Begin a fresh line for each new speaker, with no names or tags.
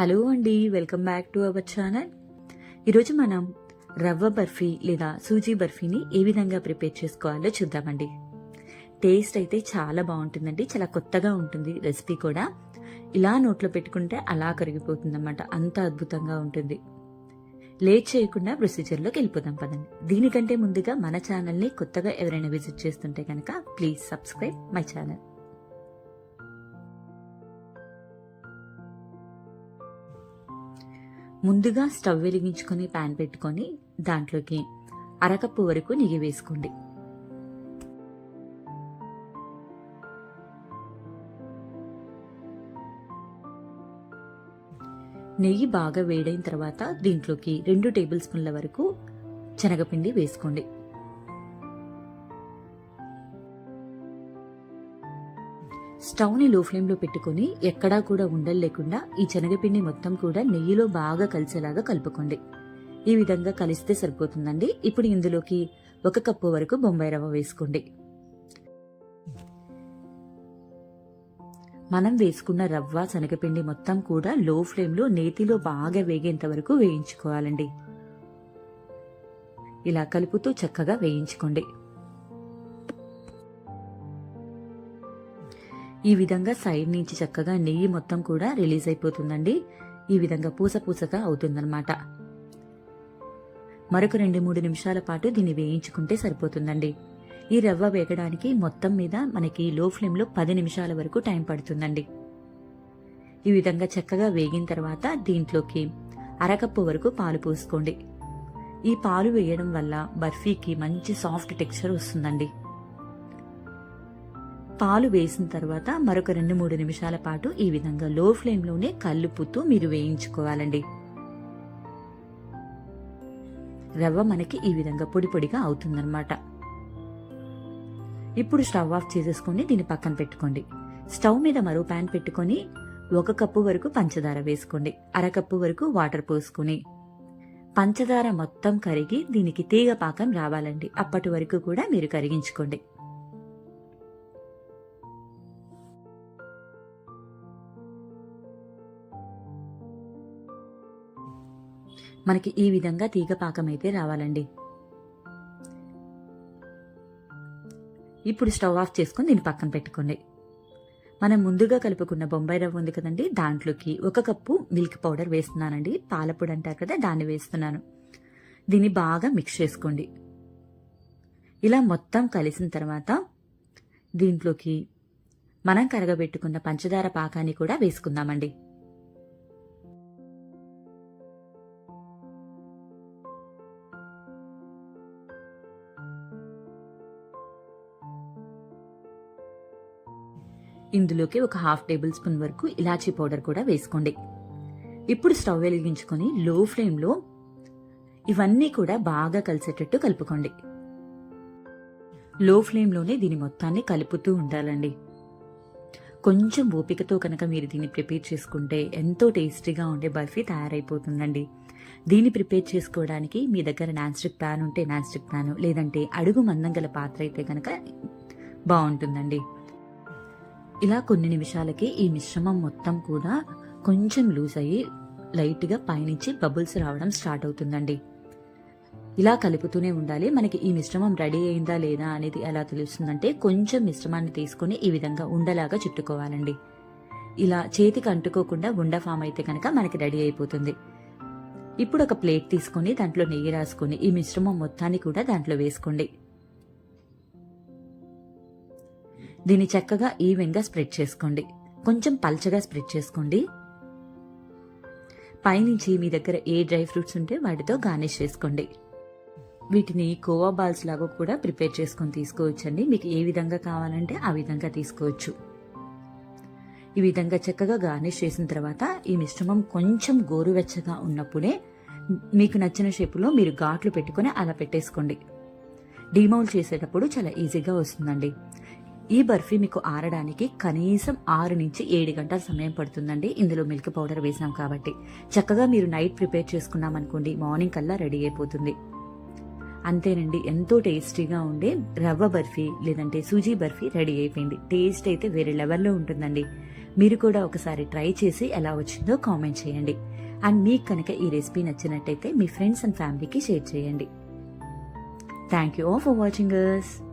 Hello అండి welcome back to our channel. ఈరోజు మనం రవ్వ బర్ఫీ లేదా సూజీ బర్ఫీని ఏ విధంగా ప్రిపేర్ చేసుకోవాలో చూద్దామండి. టేస్ట్ అయితే చాలా బాగుంటుందండి చాలా కొత్తగా ఉంటుంది రెసిపీ కూడా. ఇలా నోట్లో పెట్టుకుంటే అలా కరిగిపోతుందన్నమాట అంత అద్భుతంగా ఉంటుంది. లేట్ చేయకుండా ప్రొసీజర్లోకి వెళ్ళిపోదాం పదండి. దీనికంటే ముందుగా మన ఛానల్ని కొత్తగా ఎవరైనా విజిట్ చేస్తుంటే కనుక ప్లీజ్ సబ్స్క్రైబ్ మై ఛానల్. ముందుగా స్టవ్ వెలిగించుకొని ప్యాన్ పెట్టుకొని దాంట్లోకి అరకప్పు వరకు నెయ్యి వేసుకోండి. నెయ్యి బాగా వేడైన తర్వాత దీంట్లోకి రెండు టేబుల్ స్పూన్ల వరకు శనగపిండి వేసుకోండి. స్టవ్ని లో ఫ్లేమ్లో పెట్టుకొని ఎక్కడా కూడా ఉండలు లేకుండా ఈ శనగపిండి మొత్తం కూడా నెయ్యిలో బాగా కలిసేలాగా కలుపుకోండి. ఈ విధంగా కలిస్తే సరిపోతుందండి. ఇప్పుడు ఇందులోకి ఒక కప్పు వరకు బొంబాయి రవ్వ వేసుకోండి. మనం వేసుకున్న రవ్వ శనగపిండి మొత్తం కూడా లో ఫ్లేమ్లో నేతిలో బాగా వేగేంత వరకు వేయించుకోవాలండి. ఇలా కలుపుతూ చక్కగా వేయించుకోండి. ఈ విధంగా సైడ్ నుంచి చక్కగా నెయ్యి మొత్తం కూడా రిలీజ్ అయిపోతుందండి. ఈ విధంగా పూస పూసగా అవుతుందన్నమాట. మరొక రెండు మూడు నిమిషాల పాటు దీన్ని వేయించుకుంటే సరిపోతుందండి. ఈ రవ్వ వేగడానికి మొత్తం మీద మనకి లో ఫ్లేమ్లో పది నిమిషాల వరకు టైం పడుతుందండి. ఈ విధంగా చక్కగా వేగిన తర్వాత దీంట్లోకి అరకప్పు వరకు పాలు పోసుకోండి. ఈ పాలు వేయడం వల్ల బర్ఫీకి మంచి సాఫ్ట్ టెక్స్చర్ వస్తుందండి. పాలు వేసిన తర్వాత మరొక రెండు మూడు నిమిషాల పాటు ఈ విధంగా లో ఫ్లేమ్లోనే కలుపుతూ మీరు వేయించుకోవాలండి. రవ్వ మనకి ఈ విధంగా పొడి పొడిగా అవుతుందన్నమాట. ఇప్పుడు స్టవ్ ఆఫ్ చేసేసుకొని దీన్ని పక్కన పెట్టుకోండి. స్టవ్ మీద మరో ప్యాన్ పెట్టుకొని ఒక కప్పు వరకు పంచదార వేసుకోండి. అరకప్పు వరకు వాటర్ పోసుకుని పంచదార మొత్తం కరిగి దీనికి తీగ పాకం రావాలండి. అప్పటి వరకు కూడా మీరు కరిగించుకోండి. మనకి ఈ విధంగా తీగ పాకం అయితే రావాలండి. ఇప్పుడు స్టవ్ ఆఫ్ చేసుకుని దీన్ని పక్కన పెట్టుకోండి. మనం ముందుగా కలుపుకున్న బొంబాయి రవ్వ ఉంది కదండి దాంట్లోకి ఒక కప్పు మిల్క్ పౌడర్ వేస్తున్నానండి. పాలపొడి అంటారు కదా దాన్ని వేస్తున్నాను. దీన్ని బాగా మిక్స్ చేసుకోండి. ఇలా మొత్తం కలిసిన తర్వాత దీంట్లోకి మనం కరగబెట్టుకున్న పంచదార పాకాన్ని కూడా వేసుకుందామండి. ఇందులోకి ఒక హాఫ్ టేబుల్ స్పూన్ వరకు ఇలాచీ పౌడర్ కూడా వేసుకోండి. ఇప్పుడు స్టవ్ వెలిగించుకొని లో ఫ్లేమ్లో ఇవన్నీ కూడా బాగా కలిసేటట్టు కలుపుకోండి. లో ఫ్లేమ్లోనే దీని మొత్తాన్ని కలుపుతూ ఉండాలండి. కొంచెం ఓపికతో కనుక మీరు దీన్ని ప్రిపేర్ చేసుకుంటే ఎంతో టేస్టీగా ఉండే బర్ఫీ తయారైపోతుందండి. దీన్ని ప్రిపేర్ చేసుకోవడానికి మీ దగ్గర నాన్ స్టిక్ ప్యాన్ ఉంటే నాన్ స్టిక్ ప్యాన్ లేదంటే అడుగు మందం గల పాత్ర అయితే కనుక బాగుంటుందండి. ఇలా కొన్ని నిమిషాలకి ఈ మిశ్రమం మొత్తం కూడా కొంచెం లూజ్ అయ్యి లైట్గా పైనుంచి బబుల్స్ రావడం స్టార్ట్ అవుతుందండి. ఇలా కలుపుతూనే ఉండాలి. మనకి ఈ మిశ్రమం రెడీ అయిందా లేదా అనేది ఎలా తెలుస్తుందంటే కొంచెం మిశ్రమాన్ని తీసుకుని ఈ విధంగా ఉండలాగా చుట్టుకోవాలండి. ఇలా చేతికి అంటుకోకుండా ఉండ ఫామ్ అయితే కనుక మనకి రెడీ అయిపోతుంది. ఇప్పుడు ఒక ప్లేట్ తీసుకొని దాంట్లో నెయ్యి రాసుకొని ఈ మిశ్రమం మొత్తాన్ని కూడా దాంట్లో వేసుకోండి. దీన్ని చక్కగా ఈవెన్గా స్ప్రెడ్ చేసుకోండి. కొంచెం పల్చగా స్ప్రెడ్ చేసుకోండి. పైనుంచి మీ దగ్గర ఏ డ్రై ఫ్రూట్స్ ఉంటే వాటితో గార్నిష్ చేసుకోండి. వీటిని కోవా బాల్స్ లాగా కూడా ప్రిపేర్ చేసుకొని తీసుకోవచ్చండి. మీకు ఏ విధంగా కావాలంటే ఆ విధంగా తీసుకోవచ్చు. ఈ విధంగా చక్కగా గార్నిష్ చేసిన తర్వాత ఈ మిశ్రమం కొంచెం గోరువెచ్చగా ఉన్నప్పుడే మీకు నచ్చిన షేపులో మీరు ఘాట్లు పెట్టుకొని అలా పెట్టేసుకోండి. డీమౌల్ చేసేటప్పుడు చాలా ఈజీగా వస్తుందండి. ఈ బర్ఫీ మీకు ఆరడానికి కనీసం ఆరు నుంచి ఏడు గంటల సమయం పడుతుందండి. ఇందులో మిల్క్ పౌడర్ వేసాం కాబట్టి. చక్కగా మీరు నైట్ ప్రిపేర్ చేసుకున్నాం అనుకోండి మార్నింగ్ కల్లా రెడీ అయిపోతుంది. అంతేనండి ఎంతో టేస్టీగా ఉండే రవ్వ బర్ఫీ లేదంటే సూజీ బర్ఫీ రెడీ అయిపోయింది. టేస్ట్ అయితే వేరే లెవెల్లో ఉంటుందండి. మీరు కూడా ఒకసారి ట్రై చేసి ఎలా వచ్చిందో కామెంట్ చేయండి. అండ్ మీకు కనుక ఈ రెసిపీ నచ్చినట్టయితే మీ ఫ్రెండ్స్ అండ్ ఫ్యామిలీకి షేర్ చేయండి. Thank you all for watching us